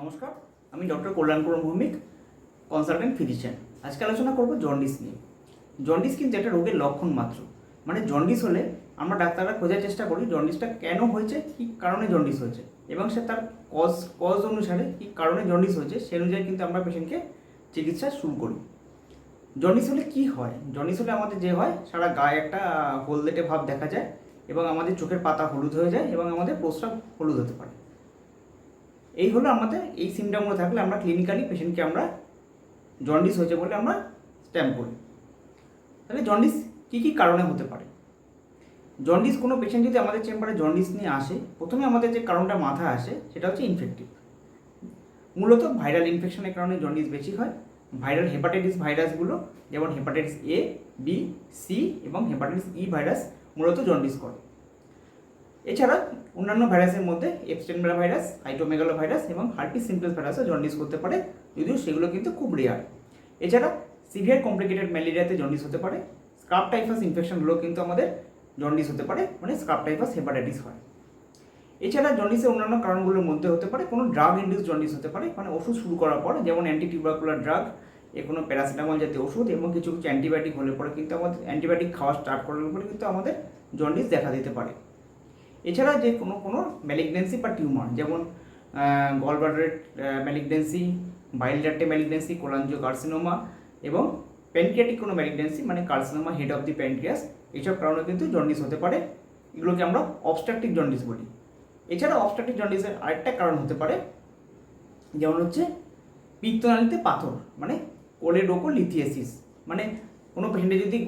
নমস্কার, আমি doctor Kalyanpur Bhowmik consultant physician আজকে আলোচনা করব জন্ডিস নিয়ে। জন্ডিস কিন্তু একটা রোগের লক্ষণ মাত্র। মানে জন্ডিস হলে আমরা ডাক্তাররা খোঁজার চেষ্টা করি জন্ডিসটা কেন হয়েছে, কী কারণে জন্ডিস হয়েছে, এবং সে তার কজ কজ অনুসারে কী কারণে জন্ডিস হয়েছে, সে অনুযায়ী কিন্তু আমরা পেশেন্টকে চিকিৎসা শুরু করি। জন্ডিস হলে কি হয়? জন্ডিস হলে আমাদের যে হয়, সারা গায়ে একটা হলদেটে ভাব দেখা যায়, এবং আমাদের চোখের পাতা হলুদ হয়ে যায়, এবং আমাদের প্রস্রাব হলুদ হতে পারে। এই হলো আমাদের, এই সিমটমগুলো থাকলে আমরা ক্লিনিক্যালি পেশেন্টকে আমরা জন্ডিস হয়েছে বলে আমরা স্ট্যাম্প করি। তাহলে জন্ডিস কী কী কারণে হতে পারে? জন্ডিস কোনো পেশেন্ট যদি আমাদের চেম্বারে জন্ডিস নিয়ে আসে, প্রথমে আমাদের যে কারণটা মাথায় আসে, সেটা হচ্ছে ইনফেক্টিভ মূলত ভাইরাল ইনফেকশনের কারণে জন্ডিস বেশি হয়। ভাইরাল হেপাটাইটিস ভাইরাসগুলো যেমন হেপাটাইটিস এ বি সি এবং হেপাটাইটিস ই ভাইরাস মূলত জন্ডিস করে। এছাড়া অন্যান্য ভাইরাসের মধ্যে Epstein Barr virus cytomegalo virus এবং হার্পিস সিম্পলস ভাইরাসও জন্ডিস করতে পারে, যদিও সেগুলো কিন্তু খুব রেয়ার এছাড়া সিভিয়ার কমপ্লিকেটেড ম্যালেরিয়াতে জন্ডিস হতে পারে স্কাব টাইফাস ইনফেকশনগুলো কিন্তু আমাদের জন্ডিস হতে পারে মানে স্কাব টাইফাস হেপাটাইটিস হয়। এছাড়া জন্ডিসের অন্যান্য কারণগুলোর মধ্যে হতে পারে, কোনো ড্রাগ ইন্ডিউস জন্ডিস হতে পারে মানে ওষুধ শুরু করার পর, যেমন অ্যান্টি টিউবারকুলার ড্রাগ এ কোনো প্যারাসিটামল জাতীয় ওষুধ এবং কিছু কিছু অ্যান্টিবায়োটিক হলে পরে কিন্তু আমাদের অ্যান্টিবায়োটিক খাওয়া স্টার্ট করার পরে কিন্তু আমাদের জন্ডিস দেখা দিতে পারে। এছাড়া যে কোনো কোনো ম্যালিগনেন্সি বা টিউমার যেমন গলব্লাডারের ম্যালিগনেন্সি বাইল ডাক্টে ম্যালিগনেন্সি কোলাঞ্জো কার্সিনোমা এবং প্যানক্রিয়াটিক কোনো ম্যালিগনেন্সি মানে carcinoma head of the pancreas এইসব কারণে কিন্তু জন্ডিস হতে পারে। এগুলোকে আমরা অবস্ট্রাকটিভ জন্ডিস বলি। এছাড়া অবস্ট্রাকটিভ জন্ডিসের আরেকটা কারণ হতে পারে, যেমন হচ্ছে পিত্তনালীতে পাথর মানে কোলেডোকো লিথিয়েসিস মানে কোনো পেশেন্টে যদি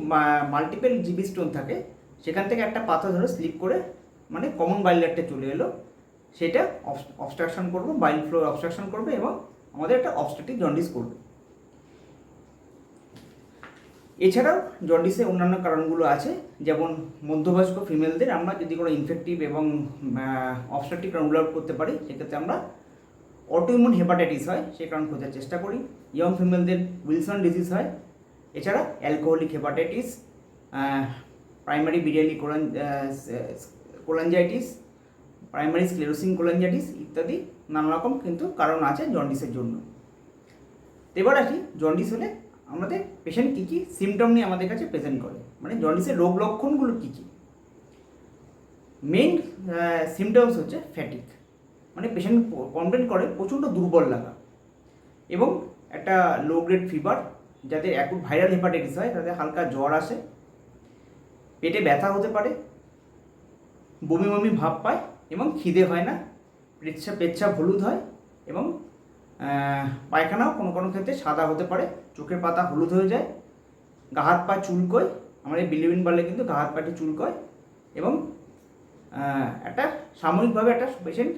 মাল্টিপেল জিবি স্টোন থাকে, সেখান থেকে একটা পাথর ধরে স্লিপ করে মানে কমন বাইল ডাক্টে চলে এলো। সেটা অবস্ট্রাকশন করব বাইল ফ্লো অবস্ট্রাকশন করবে এবং আমাদের একটা অবস্ট্রাকটিভ জন্ডিস করবে। এছাড়াও জন্ডিসের অন্যান্য কারণগুলো আছে, যেমন মধ্যবয়স্ক ফিমেলদের আমরা যদি কোনো ইনফেক্টিভ এবং অবস্ট্রাকটিভ কারণ রুল আউট করতে পারি, সেক্ষেত্রে আমরা অটোইমিউন হেপাটাইটিস হয়, সে কারণ খোঁজার চেষ্টা করি। ইয়ং ফিমেলদের উইলসন ডিজিজ হয়, এছাড়া অ্যালকোহলিক হেপাটাইটিস প্রাইমারি বিরিয়ালি কোলান কোলাঞ্জাইটিস প্রাইমারি স্ক্লেরোসিং কোলাঞ্জাইটিস ইত্যাদি নানা রকম কিন্তু কারণ আছে জন্ডিসের জন্য। এবার আসি জন্ডিস হলে আমাদের পেশেন্ট কী কী সিমটম নিয়ে আমাদের কাছে প্রেজেন্ট করে? মানে জন্ডিসের রোগ লক্ষণগুলো কী কী? মেইন সিমটমস হচ্ছে ফ্যাটিক মানে পেশেন্ট কমপ্লেন করে প্রচণ্ড দুর্বল লাগা। এবং একটা লো গ্রেড ফিভার যাদের এখন ভাইরাল হেপাটাইটিস হয় তাদের হালকা জ্বর আসে। পেটে ব্যথা হতে পারে বমি বমি ভাব পায় এবং খিদে হয় না পেচ্ছাপ পেচ্ছাপ হলুদ হয় এবং পায়খানাও কোনো কোনো ক্ষেত্রে সাদা হতে পারে, চোখের পাতা হলুদ হয়ে যায়, গা হাত পা চুলকোয় আমাদের বিলিবিন বললে কিন্তু গা হাত পাটি চুলকোয় এবং একটা সাময়িকভাবে একটা পেশেন্ট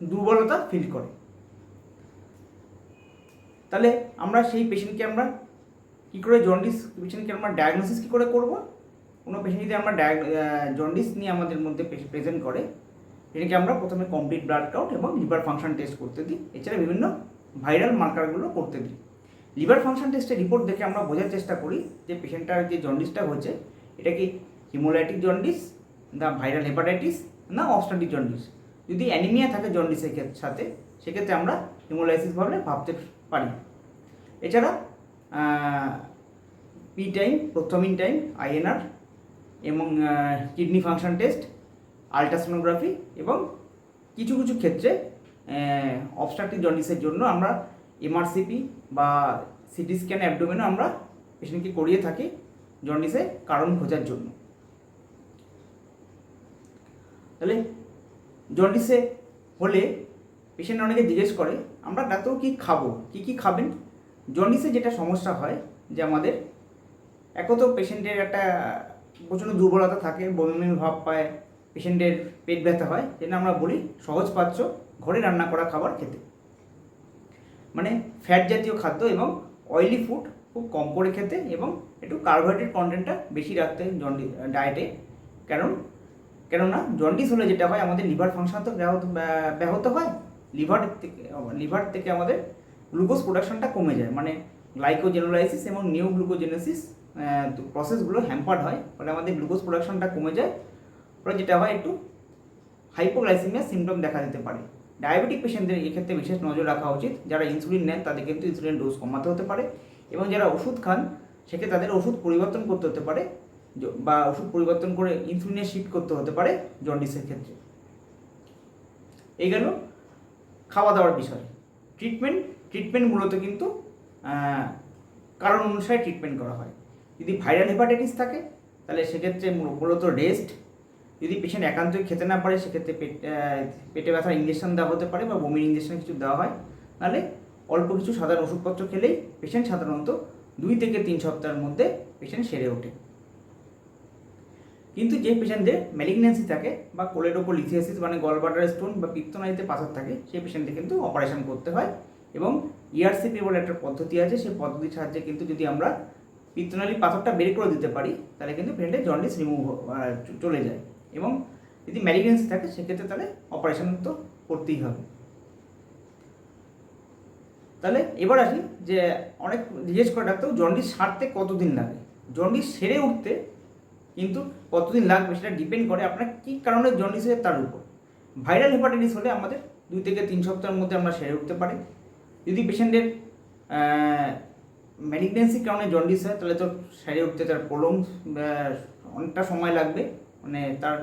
দুর্বলতা ফিল করে। তাহলে আমরা সেই পেশেন্টকে আমরা কী করে জন্ডিস পেশেন্টকে আমরা ডায়াগনোসিস কী করে করব? কোনো পেশেন্ট যদি আমরা জন্ডিস নিয়ে আমাদের মধ্যে প্রেজেন্ট করে। এটাকে আমরা প্রথমে কমপ্লিট ব্লাড কাউন্ট এবং লিভার ফাংশন টেস্ট করতে দিই। এছাড়া বিভিন্ন ভাইরাল মার্কারগুলো করতে দিই। লিভার ফাংশন টেস্টের রিপোর্ট দেখে আমরা বোঝার চেষ্টা করি যে পেশেন্টটার যে জন্ডিসটা হয়েছে, এটা কি হিমোলাইটিক জন্ডিস না ভাইরাল হেপাটাইটিস না অবস্ট্রাটিক জন্ডিস যদি অ্যানিমিয়া থাকে জন্ডিসের সাথে, সেক্ষেত্রে আমরা হিমোলাইসিস ভাবে ভাবতে পারি। এছাড়া P time prothrombin time INR এবং কিডনি ফাংশন টেস্ট আলট্রাসোনোগ্রাফি এবং কিছু কিছু ক্ষেত্রে অবস্ট্রাকটিভ জন্ডিসের জন্য আমরা এমআরসিপি বা সিটি স্ক্যান অ্যাবডোমেনও আমরা পেশেন্টকে করিয়ে থাকি জন্ডিসের কারণ খোঁজার জন্য। তাহলে জন্ডিসে হলে পেশেন্ট অনেকে জিজ্ঞেস করে, আমরা ডাক্তার কী খাব? কী কী খাবেন? জন্ডিসে যেটা সমস্যা হয় যে আমাদের, এক তো পেশেন্টের একটা প্রচণ্ড দুর্বলতা থাকে বমি ভাব পায় পেশেন্টের পেট ব্যথা হয় যেটা আমরা বলি সহজ পাচ্য ঘরে রান্না করা খাবার খেতে। মানে ফ্যাট জাতীয় খাদ্য এবং অয়েলি ফুড খুব কম করে খেতে এবং একটু কার্বোহাইড্রেট কন্টেন্টটা বেশি রাখতে জন্ডি ডায়েটে কারণ, কেননা জন্ডিস হলে যেটা হয়, আমাদের লিভার ফাংশন তো ব্যাহত ব্যাহত হয়। লিভার থেকে লিভার থেকে আমাদের গ্লুকোজ প্রোডাকশনটা কমে যায়। মানে গ্লাইকোজেনোলাইসিস এবং নিউ গ্লুকোজেনেসিস প্রসেসগুলো হ্যাম্পার্ড হয়, ফলে আমাদের গ্লুকোজ প্রোডাকশনটা কমে যায়, ফলে যেটা হয় একটু হাইপোগ্লাইসিমিয়া সিমটম দেখা দিতে পারে। ডায়াবেটিক পেশেন্টদের এক্ষেত্রে বিশেষ নজর রাখা উচিত, যারা ইনসুলিন নেন, তাদের কিন্তু ইনসুলিন ডোজ কমাতে হতে পারে, এবং যারা ওষুধ খান, সেক্ষেত্রে তাদের ওষুধ পরিবর্তন করতে হতে পারে বা ওষুধ পরিবর্তন করে ইনসুলিনে শিফট করতে হতে পারে জন্ডিসের ক্ষেত্রে। এই গেল খাওয়া দাওয়ার বিষয়। ট্রিটমেন্ট ট্রিটমেন্ট মূলত কিন্তু কারণ অনুসারে ট্রিটমেন্ট করা হয়। যদি ভাইরাল হেপাটাইটিস থাকে, তাহলে সেক্ষেত্রে মূল- মূলত রেস্ট যদি পেশেন্ট একান্তই খেতে না পারে, সেক্ষেত্রে পেট পেটে ব্যথার ইঞ্জেকশন দেওয়া হতে পারে বা বমির ইঞ্জেকশন কিছু দেওয়া হয়। নাহলে অল্প কিছু সাধারণ ওষুধপত্র খেলেই পেশেন্ট সাধারণত দুই থেকে তিন সপ্তাহের মধ্যে পেশেন্ট সেরে ওঠে। কিন্তু যে পেশেন্টদের ম্যালিগন্যান্সি থাকে বা কোলের ওপর লিথিয়াসিস মানে গলবাটার স্টোন বা পিত্তনালীতে পাথর থাকে, সেই পেশেন্টদের কিন্তু অপারেশন করতে হয় এবং E ইআরসিপি বলে একটা পদ্ধতি আছে, সেই পদ্ধতির সাহায্যে কিন্তু যদি আমরা পিত্তনালীর পাথরটা বের করে দিতে পারি, তাহলে কিন্তু পেশেন্টের জন্ডিস রিমুভ চলে যায়। এবং যদি ম্যালিগন্যান্সি থাকে, সেক্ষেত্রে তাহলে অপারেশন তো করতেই হবে। তাহলে এবার আসি যে অনেক জিজ্ঞেস করে ডাক্তার, জন্ডিস সারতে কতদিন লাগে? জন্ডিস সেরে উঠতে কিন্তু কতদিন লাগবে সেটা ডিপেন্ড করে আপনার কী কারণে জন্ডিস হয়েছে তার উপর। ভাইরাল হেপাটাইটিস হলে আমাদের দুই থেকে তিন সপ্তাহের মধ্যে আমরা সেরে উঠতে পারি। যদি পেশেন্টের ম্যালিগনেন্সির কারণে জন্ডিস হয়, তাহলে তো সেরে উঠতে তার প্রলং অনেকটা সময় লাগবে। মানে তার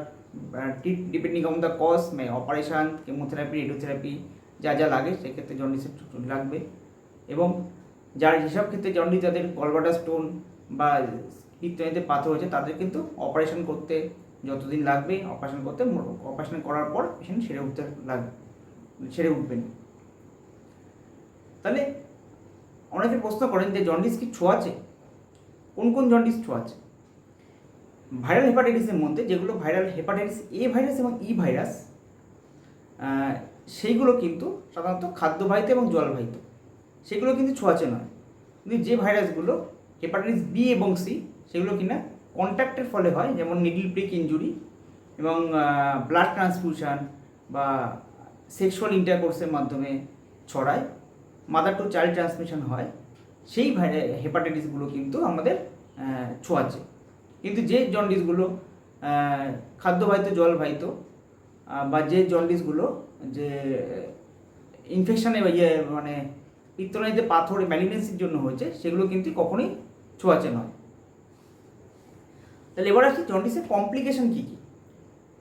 treat depending on the cause operation chemotherapy radiotherapy যা যা লাগে, সেক্ষেত্রে জন্ডিসের লাগবে। এবং যার যেসব ক্ষেত্রে জন্ডিস যাদের গলবাটার স্টোন বা পিত্তনিতে পাথর হয়েছে, তাদের কিন্তু অপারেশন করতে যতদিন লাগবে অপারেশন করতে অপারেশন করার পর পেশেন্ট সেরে উঠতে লাগবে, সেরে উঠবেন। তাহলে অনেকে প্রশ্ন করেন যে জন্ডিস কি ছোঁয়াচে কোন কোন জন্ডিস ছোঁয়াচে ভাইরাল হেপাটাইটিসের মধ্যে যেগুলো ভাইরাল হেপাটাইটিস এ ভাইরাস এবং ই ভাইরাস সেইগুলো কিন্তু সাধারণত খাদ্যবাহিত এবং জলবাহিত। সেগুলো কিন্তু ছোঁয়াচে নয়। কিন্তু যে ভাইরাসগুলো হেপাটাইটিস বি এবং সি সেগুলো কিনা কন্ট্যাক্টের ফলে হয়, যেমন নিডল প্রিক ইঞ্জুরি এবং ব্লাড ট্রান্সফিউশন বা সেক্সুয়াল ইন্টারকোর্সের মাধ্যমে ছড়ায়। মাদার টু চাইল্ড ট্রান্সমিশন হয় সেই হেপাটাইটিসগুলো কিন্তু আমাদের আহ, ছোঁয়াচে কিন্তু যে জন্ডিসগুলো খাদ্যবাহিত জলবাহিত বা যে জন্ডিসগুলো যে ইনফেকশনে ইয়ে মানে পিত্তনালীতে পাথর ম্যালিগনেন্সির জন্য হয়েছে সেগুলো কিন্তু কখনোই ছোঁয়াচে নয়। তাহলে এবার আসি জন্ডিসের কমপ্লিকেশন কী কী?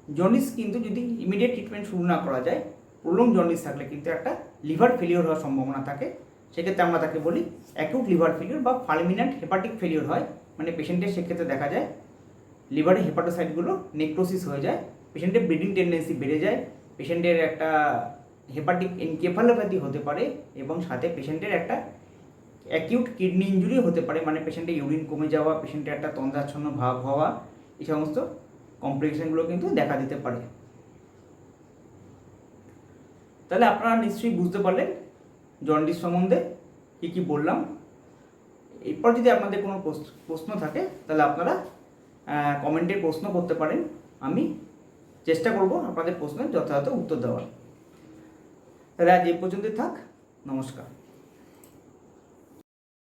জন্ডিস কিন্তু যদি ইমিডিয়েট ট্রিটমেন্ট শুরু না করা যায় প্রলং জন্ডিস থাকলে কিন্তু একটা লিভার ফেলিওর হওয়ার সম্ভাবনা থাকে, সেক্ষেত্রে আমরা তাকে বলি অ্যাকিউট লিভার ফেলিওর বা ফালমিনান্ট হেপাটিক ফেলিওর হয়। মানে পেশেন্টের সেক্ষেত্রে দেখা যায় লিভারে হেপাটোসাইটগুলো নেক্রোসিস হয়ে যায় পেশেন্টের ব্লিডিং টেন্ডেন্সি বেড়ে যায় পেশেন্টের একটা হেপাটিক এনকেফালোপ্যাথি হতে পারে এবং সাথে পেশেন্টের একটা অ্যাকিউট কিডনি ইঞ্জুরি হতে পারে। মানে পেশেন্টের ইউরিন কমে যাওয়া পেশেন্টের একটা তন্দ্রাচ্ছন্ন ভাব হওয়া, এই সমস্ত কমপ্লিকেশনগুলো কিন্তু দেখা দিতে পারে। তাহলে আপনারা নিশ্চয়ই বুঝতে পারলেন জন্ডিস সম্বন্ধে কী কী বললাম। এরপর যদি আপনাদের কোনো প্রশ্ন- থাকে, তাহলে আপনারা কমেন্টে প্রশ্ন করতে পারেন। আমি চেষ্টা করব আপনাদের প্রশ্নের যথাযথ উত্তর দেওয়ার। তাহলে আজ এই পর্যন্তই থাক। নমস্কার।